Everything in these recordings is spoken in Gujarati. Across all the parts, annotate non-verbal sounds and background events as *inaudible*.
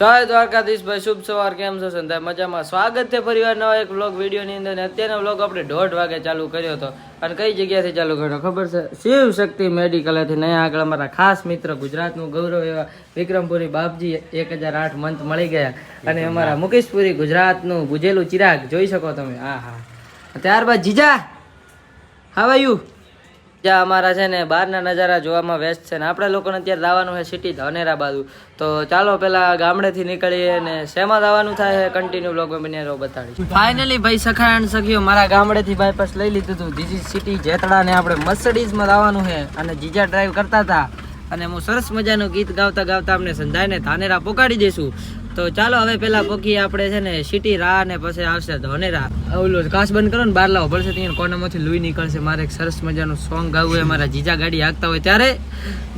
જય દ્વારકાધીશભાઈ શુભ સવાર, કેમ છો? સંધા મજામાં? સ્વાગત છે ફરીવાર નવા એક વ્લોગ વિડીયોની અંદર અને અત્યારનો વ્લોગ આપણે દોઢ વાગે ચાલુ કર્યો હતો. અને કઈ જગ્યાથી ચાલુ કર્યો? ખબર છે? શિવ શક્તિ મેડિકલથી નયા આગળ અમારા ખાસ મિત્ર, ગુજરાતનું ગૌરવ એવા વિક્રમપુરી બાપજી એક હજાર આઠ મંથ મળી ગયા. અને અમારા મુકેશપુરી ગુજરાતનું ગુજેલું ચિરાગ, જોઈ શકો તમે? હા હા ત્યારબાદ જીજા હાવ યુ જ્યાં અમારા છે ને બહારના નજારા જોવામાં વ્યસ્ત છે ને. આપણે લોકોને અત્યારે લાવવાનું છે સિટી ધનેરા બાજુ. તો ચાલો પેલા ગામડેથી નીકળીએ ને શેમાં જવાનું થાય છે કન્ટિન્યુ બ્લોગમાં બની રહો બતાડી ફાઇનલી ભાઈ સખાણ સખીઓ, મારા ગામડેથી બાયપાસ લઈ લીધું હતું જીજી સિટી જેતડા ને આપણે મર્સડીઝમાં લાવવાનું છે અને જીજા ડ્રાઈવ કરતા હતા. અને હું સરસ મજાનું ગીત ગાવતા ગાવતા અમને સંધાઈને ધાનેરા પોકાડી દઈશું. તો ચાલો હવે પેલા પોકી આપણે છે ને સિટી રા ને પછી આવશે ધોનેરા ઓલું કાચ બંધ કરો ને, બહાર લાવો. પડશે ત્યાં કોનામાંથી લુઈ નીકળશે. મારે એક સરસ મજાનું સોંગ ગાવું હોય મારા જીજા ગાડી હાંકતા હોય ત્યારે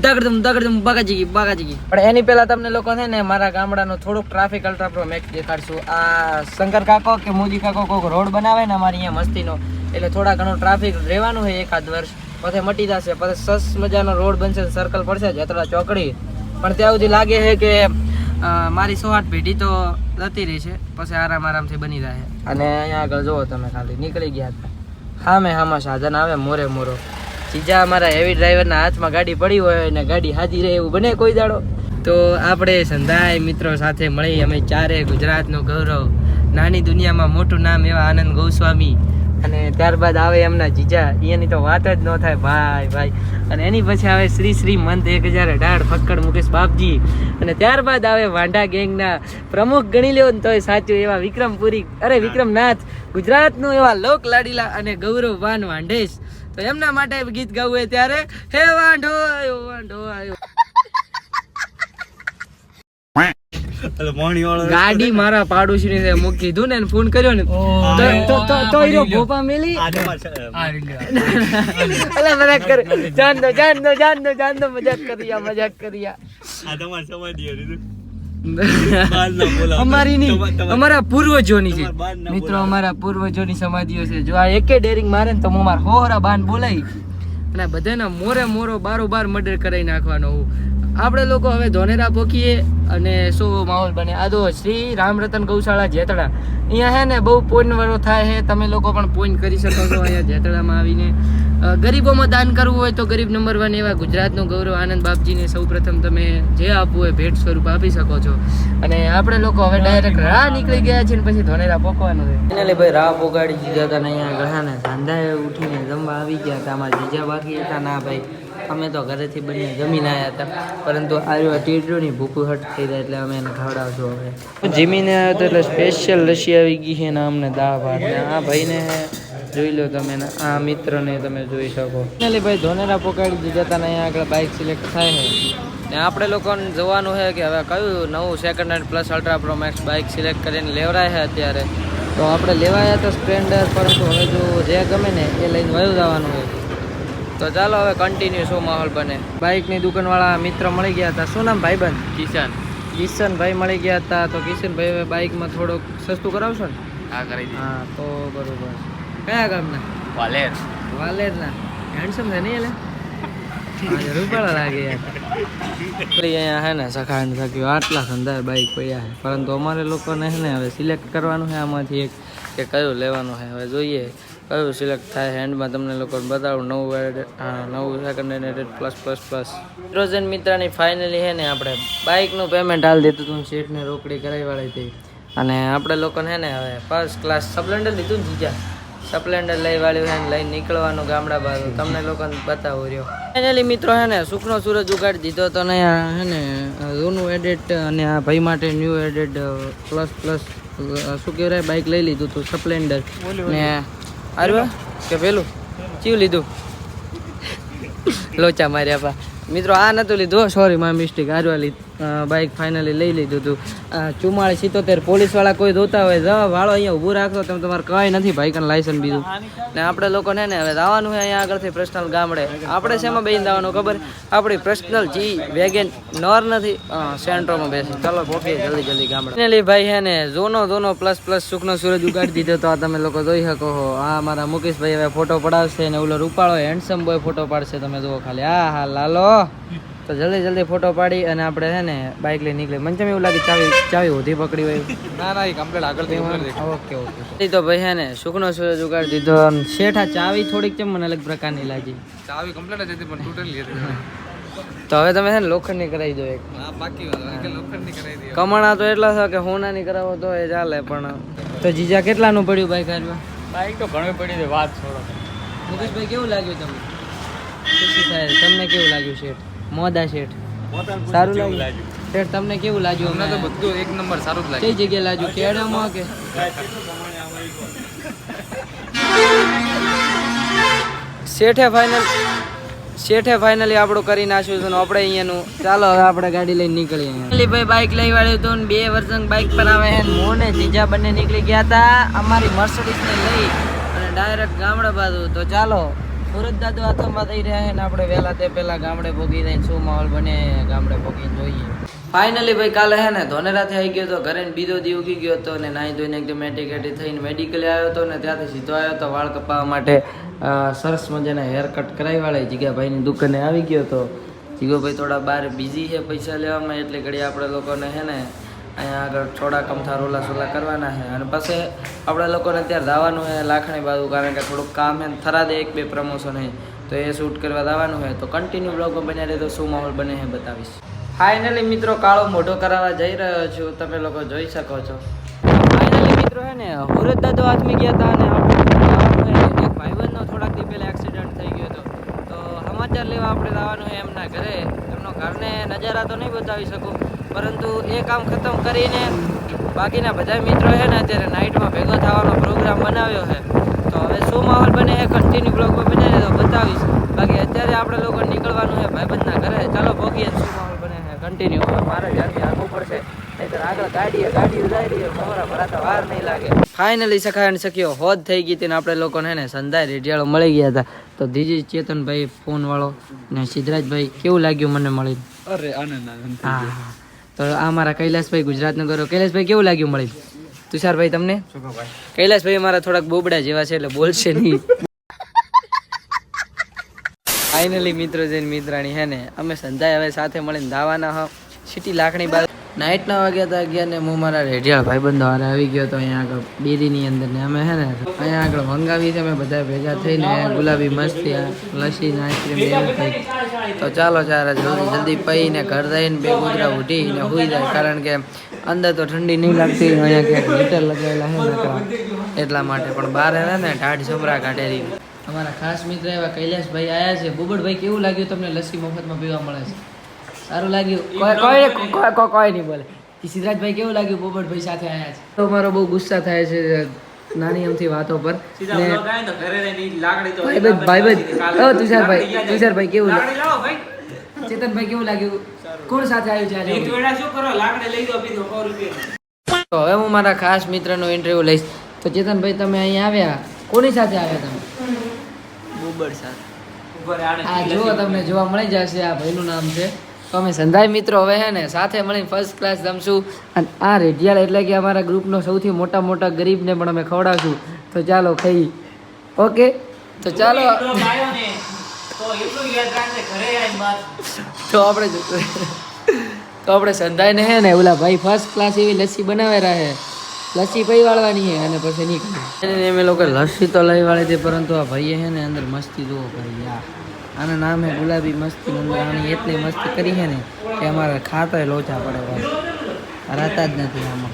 દગડધમ દગડધમ બાગાજી બાગાજી પણ એની પહેલા તમને લોકો છે ને મારા ગામડાનો થોડુંક ટ્રાફિક અલ્ટ્રાપ્રો મેક દેખાડશું. આ શંકર કાકો કે મોદી કાકો કોઈક રોડ બનાવે ને અમારી અહીંયા મસ્તીનો. એટલે થોડા ઘણો ટ્રાફિક રહેવાનું હોય એકાદ વર્ષ. પછી મટી જશે. પછી સરસ મજાનો રોડ બનશે સર્કલ પડશે, જતરા ચોકડી. પણ ત્યાં સુધી લાગે છે કે મારી સો આઠ પેઢી તો જતી રહી છે. પછી આરામ આરામથી બની રહે અને અહીંયા આગળ જુઓ તમે ખાલી, નીકળી ગયા હતા હા મેં હામાં સાધન આવે, મોરે મોરો. જીજા અમારા હેવી ડ્રાઈવરના હાથમાં ગાડી પડી હોય અને ગાડી હાજી રહે એવું બને કોઈ દાડો? તો આપણે સંધાય મિત્રો સાથે મળી, અમે ચારે ગુજરાતનું ગૌરવ. નાની દુનિયામાં મોટું નામ એવા આનંદ ગોસ્વામી. અને ત્યારબાદ આવે એમના જીજા. એની તો વાત જ ન થાય. ભાઈ ભાઈ. અને એની પછી આવે શ્રી શ્રી મંત એક હજાર અઢાર, ફક્કડ મુકેશ બાપજી. અને ત્યારબાદ આવે વાંઢા ગેંગના. પ્રમુખ ગણી લ્યો ને તોય સાચું એવા વિક્રમપુરી. અરે, વિક્રમનાથ. ગુજરાતનું એવા લોક લાડીલા અને ગૌરવવાન વાંઢેશ. તો એમના માટે ગીત ગાવું ત્યારે. હે વાંઢો આયો વાંઢો આયો. ગાડી મારા પાડોશી ને મૂકી કીધું ને ફોન કર્યો ને તો તો તો તો ઈરો ભોપા મેલી? *laughs* અલા મજાક કર જાન દો જાન દો જાન દો જાન દો મજાક કર્યા મજાક કર્યા. *laughs* અમારી નહીં અમારા પૂર્વજોની છે. મિત્રો અમારા પૂર્વજોની સમાધિઓ છે. જો આ એકે ડેરિંગ મારે ને તો હું મારા હોરા બાન બોલાવી અને બધાના મોરે મોરો બારો બાર મર્ડર કરાવી નાખવાનો હું. આપણે લોકો હવે ધોનેરા પોકીએ અને શું માહોલ બને. આ તો શ્રી રામરતન ગૌશાળા જેતડા. અહીંયા હે ને બહુ પોઈન્ટ વાળો થાય છે તમે લોકો પણ પોઈન્ટ કરી શકો છો અહીંયા જેતડામાં આવીને. ગરીબોમાં દાન કરવું હોય તો ગરીબ નંબર વન એવા ગુજરાતનું ગૌરવ આનંદ બાપજીને સૌ પ્રથમ તમે જે આપવું હોય ભેટ સ્વરૂપ આપી શકો છો. અને આપણે લોકો હવે ડાયરેક્ટ રાહ નીકળી ગયા છે ને પછી ધોનેરા પોકવાનું છે. ફાઇનલી ભાઈ રાહ પોગાડી દીધા હતા અહીંયા ગળાને ને ઉઠીને જમવા આવી ગયા હતા. અમારા જીજા બાકી હતા. ના ભાઈ અમે તો ઘરેથી બનીને જમીને આવ્યા હતા. પરંતુ આવ્યો ટીડ્યુની ભૂખું હટ થઈ જાય એટલે અમે એને ખવડાવશું હવે. જીમીને આવ્યો તો એટલે સ્પેશિયલ લસી આવી ગઈ છે ને અમને દા ભાત ને. આ ભાઈને જોઈ લો તમે ને આ મિત્રને તમે જોઈ શકો. ભાઈ ધોનેરા પોકાડી દીધા હતા ને અહીંયા આગળ બાઇક સિલેક્ટ થાય છે. ને આપણે લોકોને જોવાનું છે કે હવે કયું નવું second hand plus ultra pro max bike select કરીને લેવરાય છે અત્યારે. તો આપણે લેવાયા તો સ્પ્લેન્ડર પરંતુ હવે જો જે ગમે ને એ લઈને વયું જવાનું હોય. તો ચાલો હવે કન્ટિન્યુ શું માહોલ બને. બાઇકની દુકાનવાળા મિત્ર મળી ગયા હતા. શું નામ ભાઈબંધ? કિશન. કિશનભાઈ મળી ગયા હતા. તો કિશનભાઈ હવે બાઇકમાં થોડુંક સસ્તું કરાવશો ને? હા કરી હા તો બરોબર. કયા ગામના? વાલેર. વાલેરના. હેન્ડસમ છે નહીં એટલે હા, રૂપાળા લાગે અહીંયા હે ને થક્યું આટલા સંધાય બાઇક પડ્યા છે. પરંતુ અમારે લોકોને છે ને હવે સિલેક્ટ કરવાનું છે આમાંથી એક કે કયું લેવાનું છે. હવે જોઈએ. કયું સિલેક્ટ થાય હેન્ડમાં તમને લોકોને બતાવું? નવું હા નવું second hand plus plus plus રોજન મિત્રાની ફાઇનલી છે ને આપણે બાઇકનું પેમેન્ટ હાલ દીધું હતું સીટને રોકડી કરાવી વાળી હતી. અને આપણે લોકોને હે ને હવે ફર્સ્ટ ક્લાસ સ્પ્લેન્ડર લીધું ને જીજા. સ્પ્લેન્ડર લઈ વાળ્યું છે ને લઈને નીકળવાનું ગામડા બાજુ. તમને લોકોને બતાવું રહ્યો. ફાઇનલી મિત્રો છે ને સુખનો સૂરજ ઉગાડી દીધો તો ને છે ને જૂનું એડિટ અને આ ભાઈ માટે ન્યૂ એડિટ પ્લસ પ્લસ શું કહેવાય બાઇક લઈ લીધું હતું સ્પ્લેન્ડર ને આરવા? કે પેલું ચીવ લીધું? લોચા માર્યા પા. મિત્રો, આ નતું લીધું સોરી મા મિસ્ટેક આરવા લીધું બાઇક ફાઇનલી લઈ લીધું હતું ચુમ્માળીસ સિત્તોતેર પોલીસવાળા કોઈ ધોતા હોય જવા વાળો અહીંયા ઊભું રાખો તમે તમારે કઈ નથી ભાઈ કને લાયસન્સ બીજું. ને આપણે લોકોને ને હવે જવાનું છે અહીંયા આગળથી પર્સનલ ગામડે. આપણે શેમાં બેસીને જવાનું ખબર? આપણી પર્સનલ જી વેગેન નોર નથી સેન્ટ્રોમાં બેસી. ચાલો પહોંચીએ જલ્દી જલ્દી ગામડે. લી ભાઈ હે ને, જોનો જોનો પ્લસ પ્લસ સુખનો સૂરજ ઉગાડી દીધો તો આ તમે લોકો જોઈ શકો હો. આ મારા મુકેશભાઈ હવે ફોટો પડાવશે ને ઓલો રૂપાળો હેન્ડસમ બોય ફોટો પાડશે, તમે જુઓ ખાલી. આ હા, લાલો. તો જલ્દી જલ્દી ફોટો પાડી અને આપણે છે ને બાઇક લઈ નીકળી મને એવું લાગે ચાવી ચાવી હોધી પકડી હોય ના ના એ કમ્પ્લીટ આગળ ઓકે ઓકે. તો ભાઈ હે ને સુખનો સૂરજ ઉગાડી દીધો શેઠ શેઠા ચાવી થોડીક કેમ મને અલગ પ્રકારની લાગી. ચાવી કમ્પ્લીટ જ હતી પણ તૂટેલી હતી. તો હવે તમે છે ને લોખંડની કરાવી દો એક. લોખંડની કરાવી દઈએ. કમાણા તો એટલા છે કે હોનાની કરાવો તો એ ચાલે પણ તો જીજા કેટલાનું પડ્યું બાઈક હાલમાં બાઈક તો ઘણું પડી છે વાત છોડો. મુકેશભાઈ કેવું લાગ્યું તમને? ખુશી થાય તમને કેવું લાગ્યું શેઠ? મોદા શેઠ. સારું લાગ્યું. શેઠ તમને કેવું લાગ્યું અમને તો બધું એક નંબર સારું જ કઈ જગ્યાએ લાગ્યું? કેડામાં કે? શેઠે ફાઇનલ શેઠે ફાઇનલી આપણું કરી નાખ્યું છે આપણે અહીંયાનું. ચાલો હવે આપણે ગાડી લઈને નીકળીએ ફાઇનલી ભાઈ બાઇક લઈ વાળ્યું હતું ને બે વર્ષ બાઇક પર આવે છે ને હું જીજા બંને નીકળી ગયા હતા અમારી મર્સિડીઝને લઈ અને ડાયરેક્ટ ગામડા બાજુ. તો ચાલો સુરત દાદુ હાથમાં થઈ રહ્યા છે ને આપણે વહેલા તે પહેલા ગામડે જઈને શું માહોલ બને ગામડે પોગીને જોઈએ. ફાઇનલી ભાઈ કાલે હે ને ધોનેરાથી આવી ગયો હતો ઘરે બીજો દી ઉગી ગયો હતો ને નાહી ધોઈને એકદમ મેટિકેટી થઈને મેડિકલે આવ્યો હતો ને ત્યાંથી સીધો આવ્યો વાળ કપાવવા માટે સરસ મજાના હેર કટ કરાવી વાળે જીગાભાઈની દુકાને આવી ગયો હતો જીગોભાઈ થોડા બહાર બિઝી છે પૈસા લેવામાં, એટલે ઘડી આપણે લોકોને હે ને અહીંયા આગળ થોડા કમથા રોલા સોલા કરવાના છે. અને પછી આપણે લોકોને ત્યાં જવાનું છે લાખણી બાજુ, કારણ કે થોડુંક કામ છે થરા થરાદે એક બે પ્રમોશન છે. તો એ શૂટ કરવા જવાનું છે. તો કન્ટિન્યુ બ્લોગમાં બન્યા રહે તો શું માહોલ બને છે બતાવીશ. ફાઇનલી મિત્રો, કાળો મોઢો કરાવવા જઈ રહ્યો છું. તમે લોકો જોઈ શકો છો. ફાઇનલી મિત્રો હે ને, હુરત દાદો આદમી ગયા હતા અને આપણે ભાઈબંધનો થોડાક દી પહેલાં એક્સિડન્ટ થઈ ગયો હતો. તો સમાચાર લેવા આપણે જવાનું છે એમના ઘરે. એમનો ઘરને નજારા તો નહીં બતાવી શકું. પરંતુ એ કામ ખતમ કરીને બાકીના બધા મિત્રો છે ને અત્યારે નાઇટમાં ભેગો થવાનો પ્રોગ્રામ બનાવ્યો છે. તો હવે શું માહોલ બને છે કન્ટિન્યુ બ્લોગમાં બને તો બતાવીશ. બાકી અત્યારે આપણે લોકો નીકળવાનું છે ભાઈબંધના ઘરે. ચાલો ભોગીએ શું માહોલ બને છે કન્ટિન્યુ મારે જ્યાંથી આગળ પડશે ફાઇનલી સખાય શક્યો હોદ થઈ ગઈ તેને આપણે લોકોને ને સંધાય રેડિયાળો મળી ગયા હતા. તો ધીજી ચેતનભાઈ ફોન વાળો ને સિદ્ધરાજભાઈ કેવું લાગ્યું મને મળી અરે આનંદ આનંદ હા. તો આ મારા કૈલાસભાઈ ગુજરાતનો ગૌરવ કૈલાસભાઈ, કેવું લાગ્યું મળી તુષારભાઈ, તમને? કૈલાસભાઈ મારા થોડાક બોબડા જેવા છે એટલે બોલશે નહીં. ફાઇનલી મિત્રો જઈને મિત્રાણી હે ને? અમે સંધાય હવે સાથે મળીને ધાવાના હો. સિટી લાખણી બાદ નાઇટના વાગ્યા હતા ગયા ને હું મારા રેઢિયા ભાઈબંધો હારે આવી ગયો તો અહીંયા આગળ ડેરીની અંદર ને અમે હે ને અહીંયા આગળ મંગાવી છે, અમે બધા ભેગા થઈને ગુલાબી મસ્તી લસ્સી ને આઈસ્ક્રીમ તો ચાલો ચારે જલ્દી જલ્દી પહીને ઘર જઈને બે કૂતરા ઉઠીને સુઈ જાય, કારણ કે અંદર તો ઠંડી નહીં લાગતી, અહીંયા ક્યાંક હીટર લગાવેલા હે એટલા માટે પણ બહાર હે ને ઢાઢ છમરા કાઢેલી અમારા ખાસ મિત્ર એવા કૈલાસભાઈ આયા છે. બુબડભાઈ કેવું લાગ્યું તમને લસ્સી મફતમાં પીવા મળે છે? સારું લાગ્યું. કોઈ કોઈ કોઈ નહીં બોલે. સિદ્ધરાજભાઈ કેવું લાગ્યું? પોપટભાઈ સાથે આવ્યા છે. તો મારો બહુ ગુસ્સા થાય છે નાની અમથી વાતો પર. ભાઈ ઓ તુષારભાઈ તુષારભાઈ કેવું લાગ્યું ચેતનભાઈ કેવું લાગ્યું? કોણ સાથે આવ્યું છે આજે? તો હવે હું મારા ખાસ મિત્રનો ઇન્ટરવ્યુ લઈશ. તો ચેતનભાઈ તમે અહીં આવ્યા? કોની સાથે આવ્યા તમે? બોબર સાથે. આ જુઓ તમને જોવા મળી જશે આ ભાઈનું નામ છે. તો અમે સંધાય મિત્રો હવે હે ને સાથે મળીને ફર્સ્ટ ક્લાસ જમશું. અને આ રેઢિયાળ એટલે કે અમારા ગ્રુપનો સૌથી મોટા મોટા ગરીબને પણ અમે ખવડાવશું. તો ચાલો ખાઈ. ઓકે તો ચાલો. તો આપણે તો આપણે સંધાઈને હે ને ઓલા ભાઈ ફર્સ્ટ ક્લાસ એવી લસ્સી બનાવે રહે લસ્સી પી વાળવાની છે અને પછી નીકળી અમે લોકો લસ્સી તો લઈ વાળી હતી પરંતુ આ ભાઈએ હે ને અંદર મસ્તી જુઓ ભાઈ યાર. આનું નામે ગુલાબી મસ્તી આની એટલી મસ્તી કરી છે ને કે અમારે ખાતોય લોચા પડે ભાઈ રાતા જ નથી આમાં.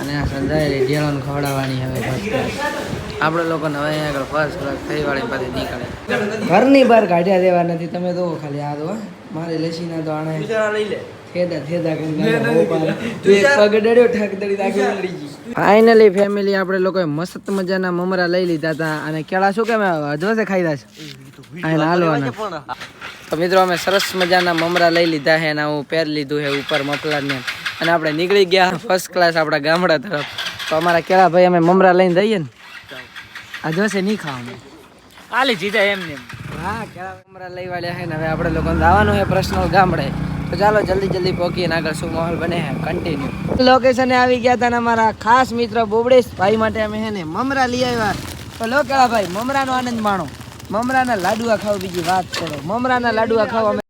અને આ સંજાય રેડિયાળોને ખવડાવવાની હવે ફર્સ્ટ ક્લાસ આપણે લોકોને હવે અહીંયા આગળ ફર્સ્ટ ક્લાસ થઈ વાળી પાછી નીકળે. ઘરની બહાર કાઢ્યા દેવા નથી તમે તો ખાલી આ દો મારે લસીના તો આણે થેદા થેદા ફાઇનલી ફેમિલી આપણે લોકોએ મસ્ત મજાના મમરા લઈ લીધા હતા અને કેળા શું કેમ અજવાસે ખાઈ છે? તો મિત્રો અમે સરસ મજાના મમરા લઈ લીધા છે અને હું પહેર લીધું છે ઉપર મફલરને અને આપણે નીકળી ગયા ફર્સ્ટ ક્લાસ આપણા ગામડા તરફ. તો અમારા કેળા ભાઈ અમે મમરા લઈને જઈએ ને. અજવાસે નહીં ખાવાનું. આલી જીધા એમ ને હા કેળા મમરા લઈ વાળ્યા છે ને હવે આપણે લોકોને જવાનું છે પર્સનલ ગામડે. તો ચાલો જલ્દી જલ્દી પહોંચીને આગળ શું માહોલ બને છે? કન્ટિન્યુ લોકેશને આવી ગયા હતા અમારા ખાસ મિત્ર બોબડેશ ભાઈ માટે અમે હેને મમરા લઈ આવ્યા. તો લો કેળા ભાઈ મમરાનો આનંદ માણો. મમરાના લાડુઆ ખાવ બીજી વાત કરો. મમરાના લાડુઆ ખાવ અમે